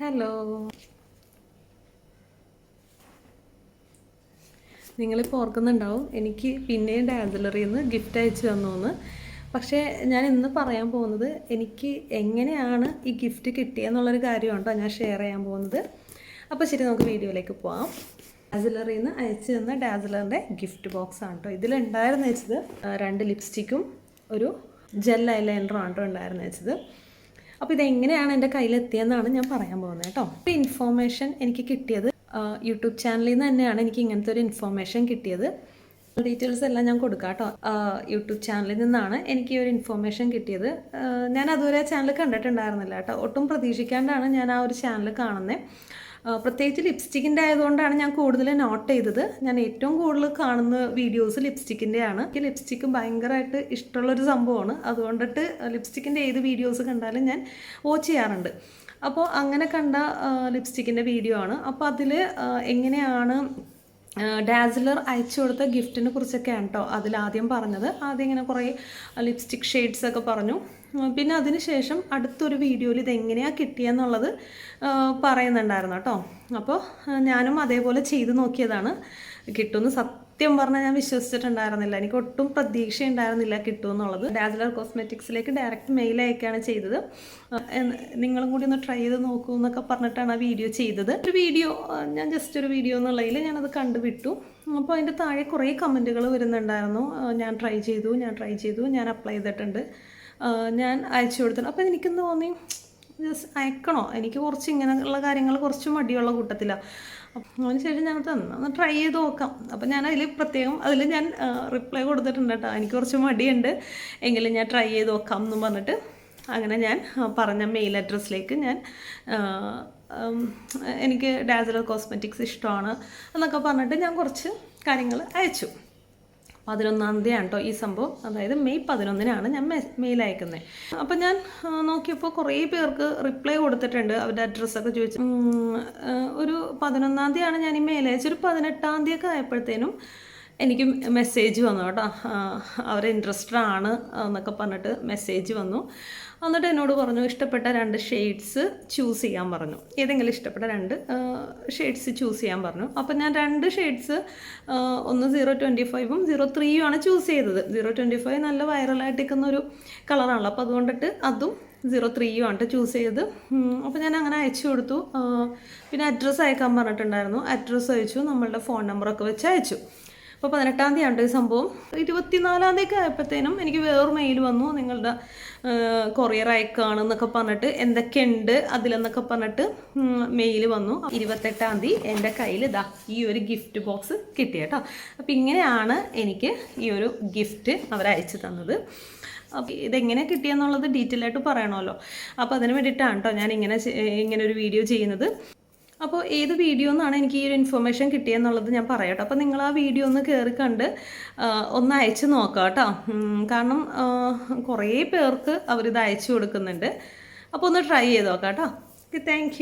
Hello. നിങ്ങളിപ്പോൾ ഓർക്കുന്നുണ്ടാവും എനിക്ക് പിന്നെയും ഡാൻസിലറിയിൽ നിന്ന് ഗിഫ്റ്റ് അയച്ചു തന്നു പക്ഷേ ഞാൻ ഇന്ന് പറയാൻ പോകുന്നത് എനിക്ക് എങ്ങനെയാണ് ഈ ഗിഫ്റ്റ് കിട്ടിയെന്നുള്ളൊരു കാര്യമാണ് ഞാൻ ഷെയർ ചെയ്യാൻ പോകുന്നത്. അപ്പോൾ ശരി നമുക്ക് വീഡിയോയിലേക്ക് പോവാം. ഡാസിലറിയിൽ നിന്ന് അയച്ചു തന്ന ഡാസിലറിന്റെ ഗിഫ്റ്റ് ബോക്സ് ആണ് കേട്ടോ ഇതിലുണ്ടായിരുന്നു വെച്ചത് രണ്ട് ലിപ്സ്റ്റിക്കും ഒരു ജെൽ ഐലൈനറും ആണ് കേട്ടോ ഉണ്ടായിരുന്നു വെച്ചത്. അപ്പോൾ ഇതെങ്ങനെയാണ് എന്റെ കയ്യിലെത്തിയെന്നാണ് ഞാൻ പറയാൻ പോകുന്നത് കേട്ടോ. ഇപ്പോൾ ഇൻഫോർമേഷൻ എനിക്ക് കിട്ടിയത് യൂട്യൂബ് ചാനലിൽ നിന്ന് തന്നെയാണ് എനിക്ക് ഇങ്ങനത്തെ ഒരു ഇൻഫോർമേഷൻ കിട്ടിയത്. ഡീറ്റെയിൽസ് എല്ലാം ഞാൻ കൊടുക്കാം കേട്ടോ. യൂട്യൂബ് ചാനലിൽ നിന്നാണ് എനിക്ക് ഈ ഒരു ഇൻഫോർമേഷൻ കിട്ടിയത്. ഞാൻ അതുവരെ ചാനൽ കണ്ടിട്ടുണ്ടായിരുന്നില്ല കേട്ടോ. ഒട്ടും പ്രതീക്ഷിക്കാണ്ടാണ് ഞാൻ ആ ഒരു ചാനൽ കാണുന്നത് പ്രത്യേകിച്ച് ലിപ്സ്റ്റിക്കിന്റെ ആയതുകൊണ്ടാണ് ഞാൻ കൂടുതൽ നോട്ട് ചെയ്തത്. ഞാൻ ഏറ്റവും കൂടുതൽ കാണുന്ന വീഡിയോസ് ലിപ്സ്റ്റിക്കിന്റെയാണ് എനിക്ക് ലിപ്സ്റ്റിക്ക് ഭയങ്കരമായിട്ട് ഇഷ്ടമുള്ളൊരു സംഭവമാണ്. അതുകൊണ്ടിട്ട് ലിപ്സ്റ്റിക്കിന്റെ ഏത് വീഡിയോസ് കണ്ടാലും ഞാൻ വാച്ച് ചെയ്യാറുണ്ട്. അപ്പോൾ അങ്ങനെ കണ്ട ലിപ്സ്റ്റിക്കിന്റെ വീഡിയോ ആണ്. അപ്പോൾ അതിൽ എങ്ങനെയാണ് ഡാസിലർ അയച്ചു കൊടുത്ത ഗിഫ്റ്റിനെ കുറിച്ചൊക്കെയാണ് കേട്ടോ അതിലാദ്യം പറഞ്ഞത്. ആദ്യം ഇങ്ങനെ കുറേ ലിപ്സ്റ്റിക് ഷെയ്ഡ്സ് ഒക്കെ പറഞ്ഞു. പിന്നെ അതിനുശേഷം അടുത്തൊരു വീഡിയോയിൽ ഇതെങ്ങനെയാണ് കിട്ടിയെന്നുള്ളത് പറയുന്നുണ്ടായിരുന്നു കേട്ടോ. അപ്പോൾ ഞാനും അതേപോലെ ചെയ്ത് നോക്കിയതാണ് കിട്ടുമെന്ന്. സത്യം പറഞ്ഞാൽ ഞാൻ വിശ്വസിച്ചിട്ടുണ്ടായിരുന്നില്ല. എനിക്ക് ഒട്ടും പ്രതീക്ഷ ഉണ്ടായിരുന്നില്ല കിട്ടുമെന്നുള്ളത്. ഡാസിലർ കോസ്മെറ്റിക്സിലേക്ക് ഡയറക്റ്റ് മെയിൽ അയക്കുകയാണ് ചെയ്തത്. നിങ്ങളും കൂടി ഒന്ന് ട്രൈ ചെയ്ത് നോക്കൂ എന്നൊക്കെ പറഞ്ഞിട്ടാണ് ആ വീഡിയോ ചെയ്തത്. ഒരു വീഡിയോ ഞാൻ ജസ്റ്റ് ഒരു വീഡിയോ എന്നുള്ളതിൽ ഞാനത് കണ്ടുവിട്ടു. അപ്പോൾ അതിന്റെ താഴെ കുറേ കമന്റുകൾ വരുന്നുണ്ടായിരുന്നു. ഞാൻ ട്രൈ ചെയ്തു ഞാൻ ട്രൈ ചെയ്തു ഞാൻ അപ്ലൈ ചെയ്തിട്ടുണ്ട്. ഞാൻ അയച്ചു കൊടുത്തിട്ടുണ്ട്. അപ്പോൾ എനിക്കെന്ന് തോന്നി ജസ്റ്റ് അയക്കണോ? എനിക്ക് കുറച്ച് ഇങ്ങനെയുള്ള കാര്യങ്ങൾ കുറച്ച് മടിയുള്ള കൂട്ടത്തിലാണ് അതിന് ശേഷം ഞാൻ തന്നു. ഒന്ന് ട്രൈ ചെയ്ത് നോക്കാം. അപ്പം ഞാൻ അതിൽ പ്രത്യേകം അതിൽ ഞാൻ റിപ്ലൈ കൊടുത്തിട്ടുണ്ട് കേട്ടോ. എനിക്ക് കുറച്ച് മടിയുണ്ട്. എങ്കിലും ഞാൻ ട്രൈ ചെയ്ത് നോക്കാം എന്നും പറഞ്ഞിട്ട് അങ്ങനെ ഞാൻ പറഞ്ഞ മെയിൽ അഡ്രസ്സിലേക്ക് ഞാൻ എനിക്ക് ഡാസിലർ കോസ്മെറ്റിക്സ് ഇഷ്ടമാണ് എന്നൊക്കെ പറഞ്ഞിട്ട് ഞാൻ കുറച്ച് കാര്യങ്ങൾ അയച്ചു. പതിനൊന്നാം തീയതിയാണ് കേട്ടോ ഈ സംഭവം. അതായത് മെയ് പതിനൊന്നിനാണ് ഞാൻ മെയിൽ അയക്കുന്നത് അപ്പം ഞാൻ നോക്കിയപ്പോൾ കുറേ പേർക്ക് റിപ്ലൈ കൊടുത്തിട്ടുണ്ട്. അവരുടെ അഡ്രസ്സൊക്കെ ചോദിച്ചു. ഒരു പതിനൊന്നാം തീയതിയാണ് ഞാൻ ഈ മെയിൽ അയച്ചൊരു പതിനെട്ടാം തീയതി ഒക്കെ ആയപ്പോഴത്തേനും എനിക്ക് മെസ്സേജ് വന്നു കേട്ടോ. അവർ ഇൻട്രസ്റ്റഡ് ആണ് എന്നൊക്കെ പറഞ്ഞിട്ട് മെസ്സേജ് വന്നു. എന്നിട്ട് എന്നോട് പറഞ്ഞു ഇഷ്ടപ്പെട്ട രണ്ട് ഷെയ്ഡ്സ് ചൂസ് ചെയ്യാൻ പറഞ്ഞു. ഏതെങ്കിലും ഇഷ്ടപ്പെട്ട രണ്ട് ഷെയ്ഡ്സ് ചൂസ് ചെയ്യാൻ പറഞ്ഞു. അപ്പം ഞാൻ രണ്ട് ഷെയ്ഡ്സ് ഒന്ന് സീറോ ട്വന്റി ഫൈവും സീറോ ത്രീയും ആണ് ചൂസ് ചെയ്തത്. സീറോ ട്വന്റി ഫൈവ് നല്ല വൈറലായിട്ട് നിൽക്കുന്ന ഒരു കളറാണല്ലോ അപ്പോൾ അതുകൊണ്ടിട്ട് അതും സീറോ ത്രീയും ആണ് ചൂസ് ചെയ്ത് അപ്പോൾ ഞാൻ അങ്ങനെ അയച്ചു കൊടുത്തു. പിന്നെ അഡ്രസ്സ് അയക്കാൻ പറഞ്ഞിട്ടുണ്ടായിരുന്നു. അഡ്രസ്സ് അയച്ചു. നമ്മളുടെ ഫോൺ നമ്പറൊക്കെ വെച്ച് അയച്ചു. അപ്പോൾ പതിനെട്ടാം തീയതി ഉണ്ട് ഈ സംഭവം. ഇരുപത്തിനാലാം തീയതി ആയപ്പോഴത്തേനും എനിക്ക് വേറൊരു മെയിൽ വന്നു. നിങ്ങളുടെ കൊറിയർ അയക്കുകയാണെന്നൊക്കെ പറഞ്ഞിട്ട് എന്തൊക്കെയുണ്ട് അതിലെന്നൊക്കെ പറഞ്ഞിട്ട് മെയിൽ വന്നു. ഇരുപത്തെട്ടാം തീയതി എന്റെ കയ്യിൽ ഇതാ ഈ ഒരു ഗിഫ്റ്റ് ബോക്സ് കിട്ടി കേട്ടോ. അപ്പോൾ ഇങ്ങനെയാണ് എനിക്ക് ഈ ഒരു ഗിഫ്റ്റ് അവർ അയച്ചു തന്നത്. അപ്പോൾ ഇതെങ്ങനെ കിട്ടിയെന്നുള്ളത് ഡീറ്റെയിൽ ആയിട്ട് പറയണമല്ലോ. അപ്പോൾ അതിന് വേണ്ടിയിട്ടാണ് കേട്ടോ ഞാൻ ഇങ്ങനെ ഇങ്ങനെ ഒരു വീഡിയോ ചെയ്യുന്നത്. അപ്പോൾ ഏത് വീഡിയോ എന്നാണ് എനിക്ക് ഈ ഒരു ഇൻഫർമേഷൻ കിട്ടിയെന്നുള്ളത് ഞാൻ പറയാട്ടോ. അപ്പോൾ നിങ്ങൾ ആ വീഡിയോ ഒന്ന് കയറി കണ്ട് ഒന്ന് അയച്ചു നോക്കാം കേട്ടോ കാരണം കുറേ പേർക്ക് അവരിത് അയച്ചു കൊടുക്കുന്നുണ്ട്. അപ്പോൾ ഒന്ന് ട്രൈ ചെയ്ത് നോക്കാം കേട്ടോ ഓക്കെ താങ്ക്